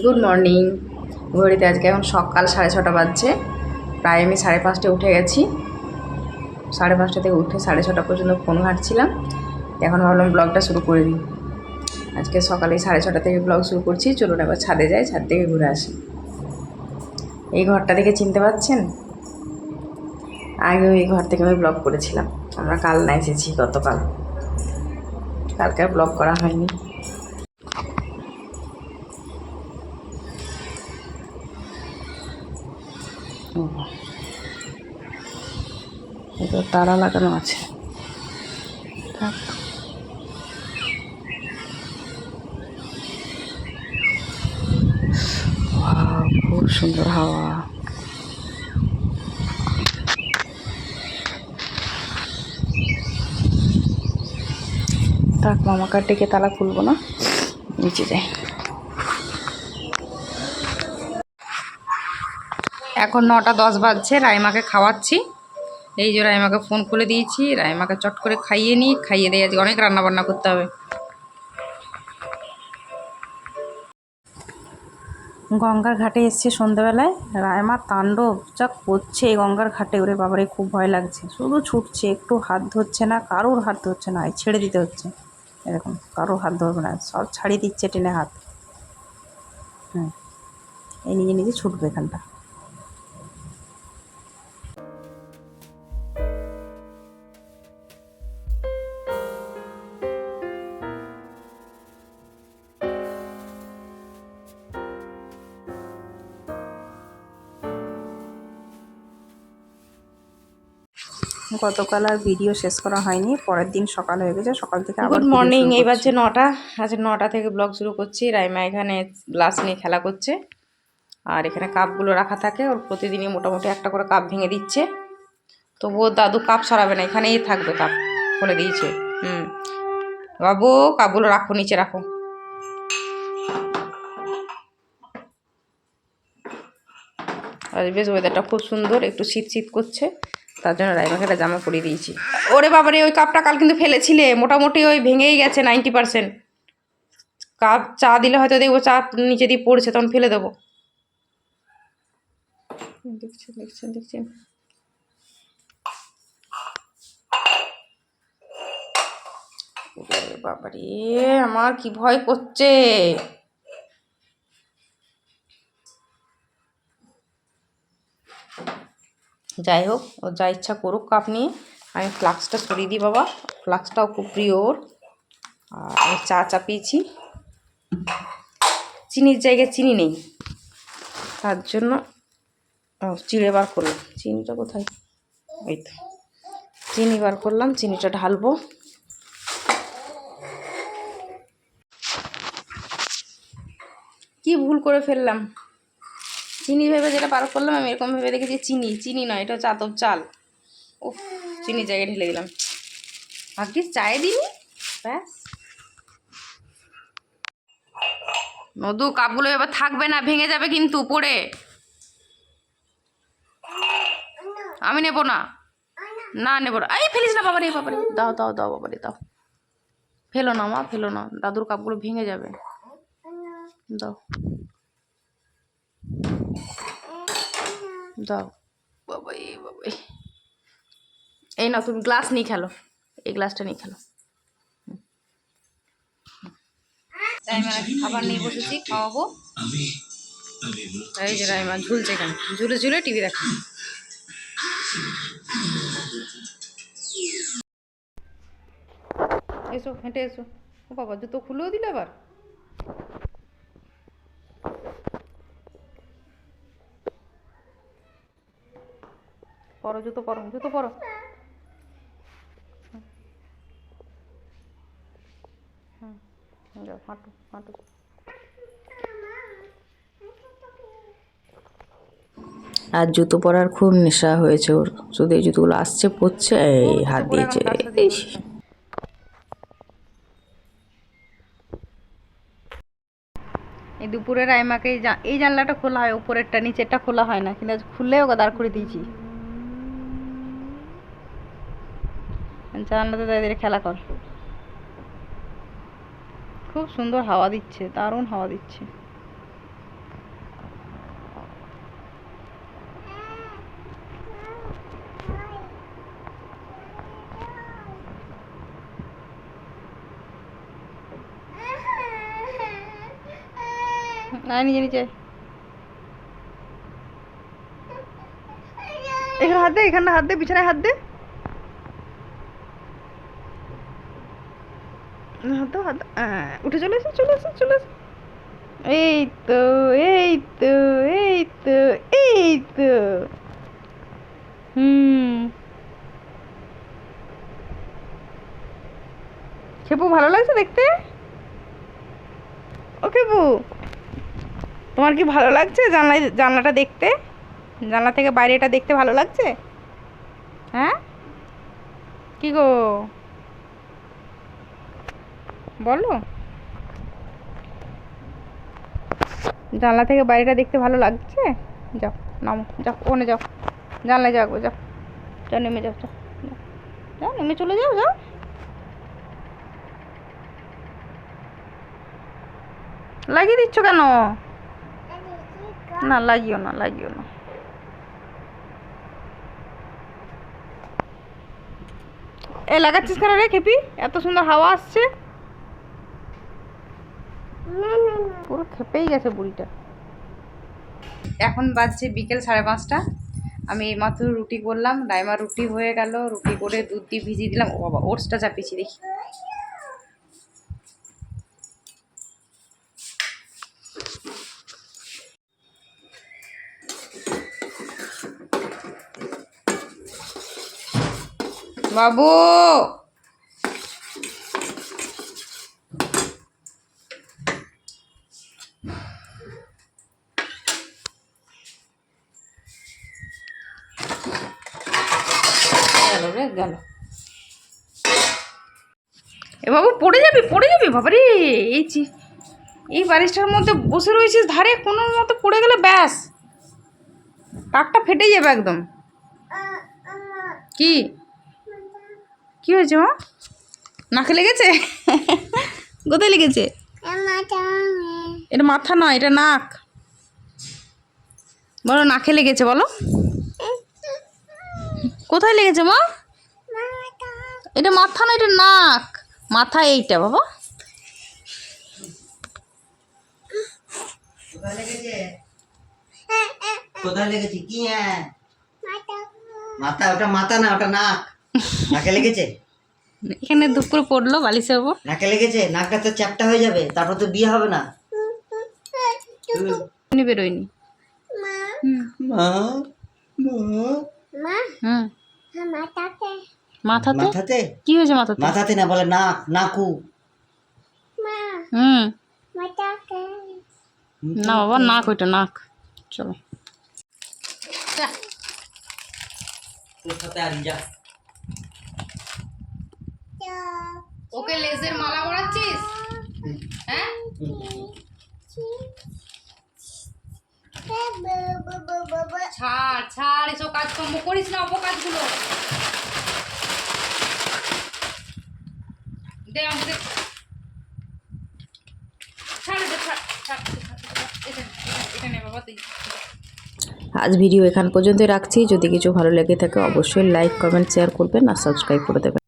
Good morning. ঘড়িতে আজকে এখন সকাল সাড়ে ছটা বাজছে। প্রায় আমি সাড়ে পাঁচটায় উঠে গেছি। সাড়ে পাঁচটা থেকে উঠে সাড়ে ছটা পর্যন্ত ফোন ঘাঁটছিলাম। এখন ভাবলাম ব্লগটা শুরু করে দিই। আজকে সকালে সাড়ে ছটা থেকে ব্লগ শুরু করছি। চলুন এবার ছাদে যাই, ছাদ থেকে ঘুরে আসি। এই ঘরটা দেখে চিনতে পারছেন আগেও এই ঘর থেকে আমি ব্লগ করেছিলাম। আমরা কাল না এসেছি গতকাল। কালকে আর ব্লগ করা হয়নি। এটা তারা লাগানো আছে। থাক। খুব সুন্দর হাওয়া। থাক, মামা ডেকে তালা খুলবো না? নিচে যাই। এখন নটা দশ বাজছে, রাইমাকে খাওয়াচ্ছি। এই যে রাইমাকে ফোন করে দিয়েছি, রাইমাকে চট করে খাইয়ে নিই, খাইয়ে দিয়ে আজকে অনেক রান্না বান্না করতে হবে। গঙ্গার ঘাটে এসছে সন্ধ্যাবেলায় রায়মা তাণ্ডব যা করছে গঙ্গার ঘাটে, ওরে বাবারে, খুব ভয় লাগছে। শুধু ছুটছে, একটু হাত ধরছে না, কারোর হাত ধরছে না, এই ছেড়ে দিতে হচ্ছে। এরকম, কারোর হাত ধরবে না, সব ছাড়িয়ে দিচ্ছে টেনে হাত। হুম, এই নিজে নিজে ছুটবে এখানটা। গতকাল আর ভিডিও শেষ করা হয়নি পরের দিন সকাল হয়ে গেছে সকাল থেকে আবার গুড মর্নিং শুরু এই করছি। নটা আজ নটা থেকে ব্লগ শুরু করছি রাইমা এখানে গ্লাস নিয়ে খেলা করছে আর এখানে কাপগুলো রাখা থাকে ওর প্রতিদিনই মোটামুটি একটা করে কাপ ভেঙে দিচ্ছে তবুও দাদু কাপ সরাবে না এখানেই থাকবে কাপ বলে দিয়েছে হুম বাবু কাপগুলো রাখো নিচে রাখো আর বেশ ওয়েদারটা খুব সুন্দর একটু শীত শীত করছে তার জন্য রাইমাকে জামা পরিয়ে দিয়েছি। ওরে বাবারে, ওই কাপটা কাল কিন্তু ফেলেছিলে। মোটামুটি ওই ভেঙেই গেছে নাইনটি পার্সেন্ট কাপ চা দিলে হয়তো দেখব চা নিচে দিয়ে পড়ছে, তখন ফেলে দেবো। দেখছেন দেখছেন দেখছেন বাবারে, আমার কি ভয় করছে? যাই হোক ও যা ইচ্ছা করুক কাপ নিয়ে আমি ফ্লাক্সটা সরিয়ে দিই বাবা। ফ্লাক্সটাও খুব প্রিয় ওর। আর আমি চা চাপিয়েছি। চিনির জায়গায় চিনি নেই। তার জন্য চিড়ে বার করলাম। চিনিটা কোথায়? ওই তো। চিনি বার করলাম, চিনিটা ঢালবো। কি ভুল করে ফেললাম? চিনি ভেবে যেটা পার করলাম, আমি এরকম ভেবে দেখেছি চিনি চিনি নয়, এটা হচ্ছে চাল। ও চিনির জায়গায় ঢেলে দিলাম। ভাগ্যিস চায়ে দিনি ব্যাস। নদু কাপগুলো এবার থাকবে না, ভেঙে যাবে কিন্তু পড়ে আমি নেব না। না, নেব না। এই ফেলিস না বাবারে বাবারে দাও দাও দাও বাবারে দাও। ফেলো না, মা, ফেলো না। দাদুর কাপগুলো ভেঙে যাবে। দাও। দাও। বাবাই বাবাই। এই না তুমি গ্লাস নিয়ে খেলো। এই গ্লাসটা নিয়ে খেলো। খাবার নিয়ে বসেছি খাওয়াবো। এই যে রাইমা ঝুলছে এখানে। ঝুলে ঝুলে টিভি দেখা। এসো হেঁটে এসো। ও বাবা জুতো খুলেও দিলে আবার? পরো জুতো পরো জুতো পরো। হুম হুম, যাও হাঁটো হাঁটো। আর জুতো পরার খুব নেশা হয়েছে ওর। শুধু এই জুতোগুলো আসছে পড়ছে এই হাত দিয়েছে এই দুপুরে রাইমাকে এই জানলাটা খোলা হয় উপরেরটা নিচেরটা খোলা হয় না কিন্তু আজ খুললে ওকে দাঁড় করে দিয়েছি। জানলাতে তাদের খেলা কর। খুব সুন্দর হাওয়া দিচ্ছে, দারুণ হাওয়া দিচ্ছে। এখানে হাত দে, এখানে হাত দে, পিছনে হাত দে। হাত হাত উঠে চলে এসো চলে এসো চলে এসো। এই তো এই তো এই তো এই তো। হুম। খেপু, ভালো লাগছে দেখতে? ও খেপু, তোমার কি ভালো লাগছে জানলা, জানলাটা দেখতে? জানলা থেকে বাইরেটা দেখতে ভালো লাগছে? হ্যাঁ? কি গো? বলো। জানলা থেকে বাইরেটা দেখতে ভালো লাগছে? যাও, নামো, যাও, ওখানে যাও। জানলায় যাও যাও। যাও, নেমে যাও যাও। যাও, নেমে চলে যাও যাও। লাগিয়ে দিচ্ছ কেন? না, লাগিও না লাগিও না। এ, লাগাচ্ছিস কেন রে খেপি? এত সুন্দর হাওয়া আসছে। পুরো খেপেই গেছে বুড়িটা। এখন বাজছে বিকেল সাড়ে পাঁচটা। আমি এইমাত্র রুটি করলাম, ডাইমা রুটি হয়ে গেল, রুটি করে দুধ দিয়ে ভিজিয়ে দিলাম। ও বাবা, ওটসটা চাপিয়েছি, দেখি। বাবু! গেল গেল। এ বাবু, পড়ে যাবি পড়ে যাবি বাবারে, এই চি এই বারিশটার মধ্যে বসে রয়েছিস ধারে, কোনো মতো পড়ে গেলে ব্যাস। টাকটা ফেটে যাবে একদম। কি? কি হয়েছে মা? নাকে লেগেছে? কোথায় লেগেছে? এটা মাথা নয়, এটা নাক। বলো, নাকে লেগেছে, বলো। কোথায় লেগেছে মা? এটা মাথা না এটা নাক। মাথা এইটা বাবা। কোথায় লেগেছে? কি হ্যাঁ? মাথা ওটা মাথা না ওটা নাক। নাকে লেগেছে? এখানে দুপুর পড়ল বালিশের ওপর নাকে লেগেছে? নাকটা তো চ্যাপটা হয়ে যাবে তারপর তো বিয়ে হবে না। বেরোয়নি। মা। মাথাতে মাথাতে? কি হয়েছে মাথাতে? মাথাতে না বলে নাক। নাকু হুম। না বাবা নাক ওইটা নাক। চলো। ওকে লেজের মালা পরাচ্ছিস? হ্যাঁ? ছাড় ছাড় এসব কাজকর্ম করিস না অপকাজগুলো। দে আমাকে আজ ভিডিও এখান পর্যন্তই রাখছি। যদি কিছু ভালো লেগে থাকে, অবশ্যই লাইক কমেন্ট শেয়ার করবেন আর সাবস্ক্রাইব করে দেবেন।